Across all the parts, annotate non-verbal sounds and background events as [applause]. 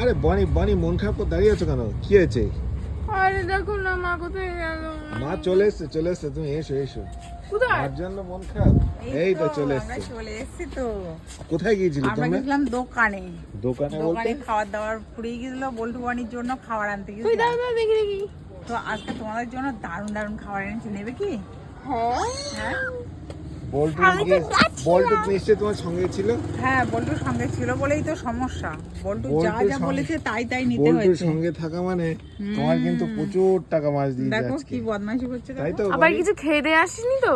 আরে বনি বনি মন খারাপ করে দাঁড়িয়ে আছো কেন? কি হয়েছে? আরে দেখো না মা কোথায় গেল? মা চলে এসছে চলে এসছে তুমি এসো এসো। কোথায়? জন্য মন খারাপ? এই তো চলে আমরা এসছে। চলে এসেছি তো। কোথায় গিয়েছিলে আমরা তোমরা গেছিলাম দোকানে। দোকানে বলতে? দোকানে খাবার দাবার ফুরিয়ে গেছিল বল্টু বানির জন্য খাবার আনতে গিয়েছিল। তুই দাও দাও দেখি দেখি। তো আজকে তোমাদের জন্য দারুণ দারুণ খাবার এনেছি নেবে কি? হ্যাঁ। হ্যাঁ? বল্টু। বল্টু নিশ্চয়ই তোমার সঙ্গে ছিল? হ্যাঁ বল্টুর সঙ্গে ছিল বলেই তো সমস্যা। বল্টু যা যা বলেছে তাই তাই নিতে বল্টুর হয়েছে। সঙ্গে থাকা মানে তোমার কিন্তু প্রচুর টাকা মাছ দিয়ে দেখো কি বদমাইশি করছে তাই তো? আবার কিছু খেয়ে দিয়ে আসিনি তো?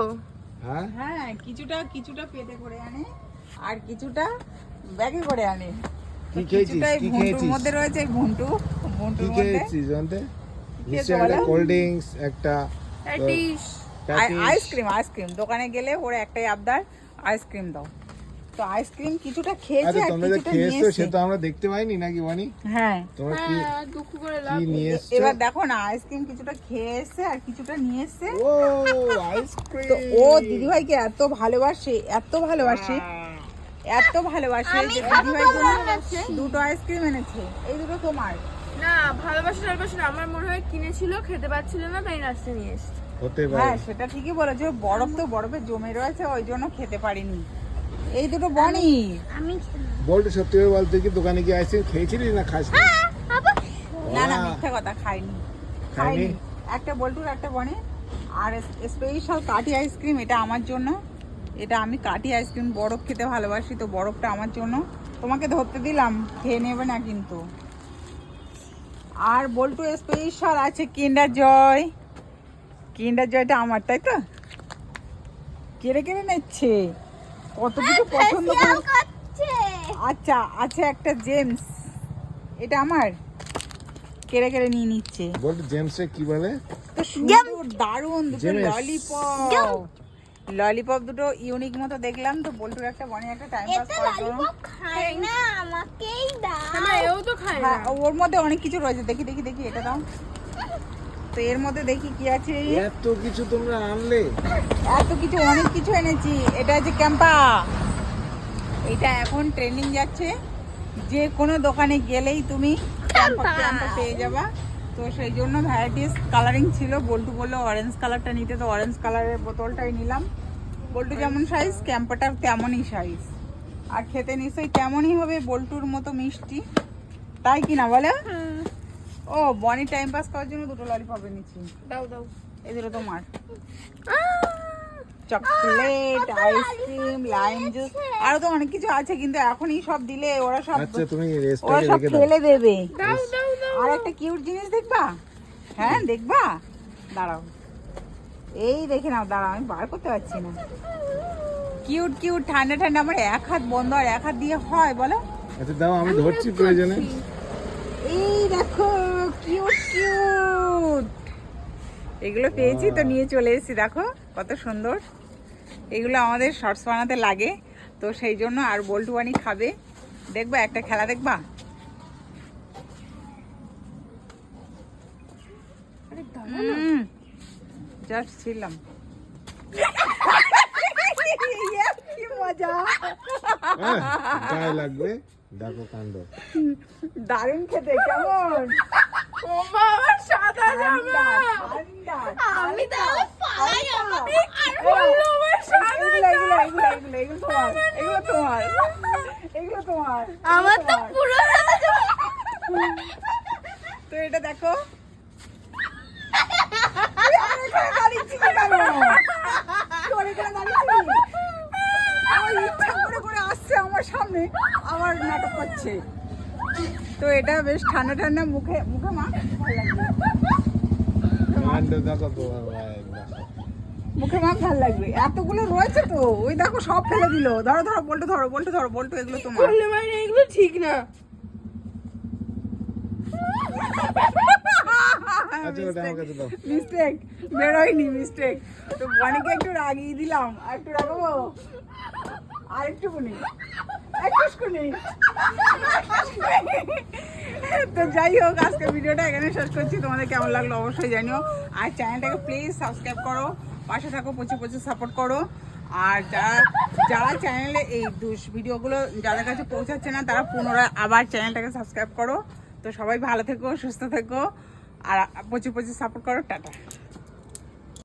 হ্যাঁ? হ্যাঁ কিছুটা কিছুটা পেটে করে আনে আর কিছুটা ব্যাগে করে আনে। কি খেয়েছিস? কিছুটা এই কি খেয়েছিস? মধ্যে রয়েছে এই ভুন্টু কি ভুন্টুর মধ্যে। খেয়েছিস জানতে একটা কোল্ড ড্রিঙ্কস একটা। Ice cream ice cream. দোকানে গেলে ওর একটাই আবদার আইসক্রিম দাও। তো আইসক্রিম কিছুটা খেয়েছে আচ্ছা আর তোমরা কিছুটা খেয়েছো নিয়েছে সে তো আমরা দেখতে পাইনি নাকি বানি হ্যাঁ। তোমরা কি হ্যাঁ দুঃখ করে লাভ নিয়ে এসছো? এবার দেখো না আইসক্রিম কিছুটা খেয়ে এসছে আর কিছুটা নিয়ে এসছে। ও আইসক্রিম! তো ও দিদিভাইকে এত ভালোবাসে এত ভালোবাসে এত ভালোবাসে যে দিদিভাই দুটো আইসক্রিম এনেছে। এই দুটো তোমার। না ভালোবাসা টালবাসা না, আমার মনে হয় কিনেছিল খেতে পাচ্ছিল না তাই নাচতে নিয়ে এসছে। হতে হ্যাঁ সেটা ঠিকই বলেছ। বরফ তো বরফে জমে রয়েছে ওই জন্য খেতে পারিনি। এই দুটো বনি বল্টু সত্যি করে বল তুই কি দোকানে গিয়ে আইসক্রিম খেয়েছিলিস না খাস না না মিথ্যা কথা খাইনি। খাইনি? একটা বল্টুর একটা বনে আর স্পেশাল কাঠি আইসক্রিম এটা আমার জন্য। এটা আমি কাঠি আইসক্রিম বরফ খেতে ভালোবাসি তো বরফটা আমার জন্য। তোমাকে ধরতে দিলাম খেয়ে নেবে না কিন্তু। আর বল্টু স্পেশাল আছে কিন্ডার জয়। কিন্ডার জয়টা আমার তাই তো? কেড়ে কেড়ে নিচ্ছে। কত কিছু পছন্দ করে। আচ্ছা আছে একটা জেমস। এটা আমার? কেড়ে কেড়ে নিয়ে নিচ্ছে। বল্টু জেমসে কি বলে? তো সুন্দর দারুণ দুটো ললিপপ। ললিপপ দুটো ইউনিক মতো দেখলাম তো বল্টুর একটা বনে একটা টাইম পাস করার জন্য। হ্যাঁ এও তো খায় না। হ্যাঁ ওর মধ্যে অনেক কিছু রয়েছে। দেখি দেখি দেখি এটা দাও। তো এর মধ্যে দেখি কি আছে। এত কিছু তোমরা আনলে? এত কিছু অনেক কিছু এনেছি। এটা হচ্ছে ক্যাম্পা। এটা এখন ট্রেন্ডিং যাচ্ছে। যে কোনো দোকানে গেলেই তুমি ক্যাম্পা। পেয়ে যাবা। তো সেই জন্য ভ্যারাইটিস কালারিং ছিল। বল্টু বলল অরেঞ্জ কালারটা নিতে তো অরেঞ্জ কালারের বোতলটাই নিলাম। বল্টু যেমন সাইজ ক্যাম্পাটার তেমনই সাইজ আর খেতে নিশ্চয়ই তেমনই হবে বল্টুর মতো মিষ্টি। তাই কি না বলে? ও বনি টাইম পাস করার জন্য দুটো ললিপপ এনেছি। দাও দাও। এই দুটো তোমার চকলেট আইসক্রিম লাইম জুস আরও তো অনেক কিছু আছে কিন্তু এখনই সব দিলে ওরা সব আচ্ছা তুমি ওরা রেস্টুরেন্টে সব রেখে দাও। ফেলে দেবে। দাও দাও দাও। আর একটা কিউট জিনিস দেখবা? হ্যাঁ দেখবা? দাঁড়াও। এই দেখে নাও দাঁড়াও আমি বার করতে পারছি না। কিউট কিউট ঠান্ডা ঠান্ডা আমার এক হাত বন্ধ আর এক হাত দিয়ে হয় বলো? আচ্ছা দাও আমি ধরছি প্রয়োজনে। এই দেখো। কিউট কিউট এগুলো পেয়েছি তো নিয়ে চলে এসেছি দেখো কত সুন্দর। এগুলো আমাদের শর্টস বানাতে লাগে তো সেই জন্য আর বল্টু বানি খাবে। দেখবা একটা খেলা দেখবা? জাস্ট ছিলাম। মজা। হ্যাঁ, লাগবে দেখো কাণ্ড। দারুণ খেতে কেমন? আমার সাদা জামা। আমি তো পালাই আমি আর বলল আমার সাদা এগুলো এগুলো এগুলো এগুলো এগুলো তোমার এগুলো তোমার এগুলো তোমার আমার তো পুরো সাদা জামা। তো এটা দেখো? [laughs] আমার ইচ্ছা করে করে আসছে আমার সামনে। আমার নাটক করছে তো এটা বেশ ঠান্ডা ঠান্ডা মুখে মুখে মা। মুখে মাখ ভালো লাগবে। এতগুলো রয়েছে তো ওই দেখো সব ফেলে দিল। ধরো ধরো বল্টু ধরো বল্টু ধরো বল্টু এগুলো তোমার। মানে এগুলো ঠিক না। আচ্ছা মিস্টেক বেরোয়নি মিস্টেক তো বনিকে একটু রাগিয়ে দিলাম। আর একটু রাগাবো? আর তো যাই হোক আজকে ভিডিওটা এখানে শেষ করছি। তোমাদের কেমন লাগল অবশ্যই জানিও। আর চ্যানেলটাকে প্লিজ সাবস্ক্রাইব করো। পাশে থাকো, প্রচুর প্রচুর সাপোর্ট করো। আর যারা যারা চ্যানেলে এই দুষ ভিডিওগুলো যাদের কাছে পৌঁছাচ্ছে না, তারা পুনরায় আবার চ্যানেলটাকে সাবস্ক্রাইব করো। তো সবাই ভালো থেকো, সুস্থ থেকো। আর প্রচুর প্রচুর সাপোর্ট করো। টাটা।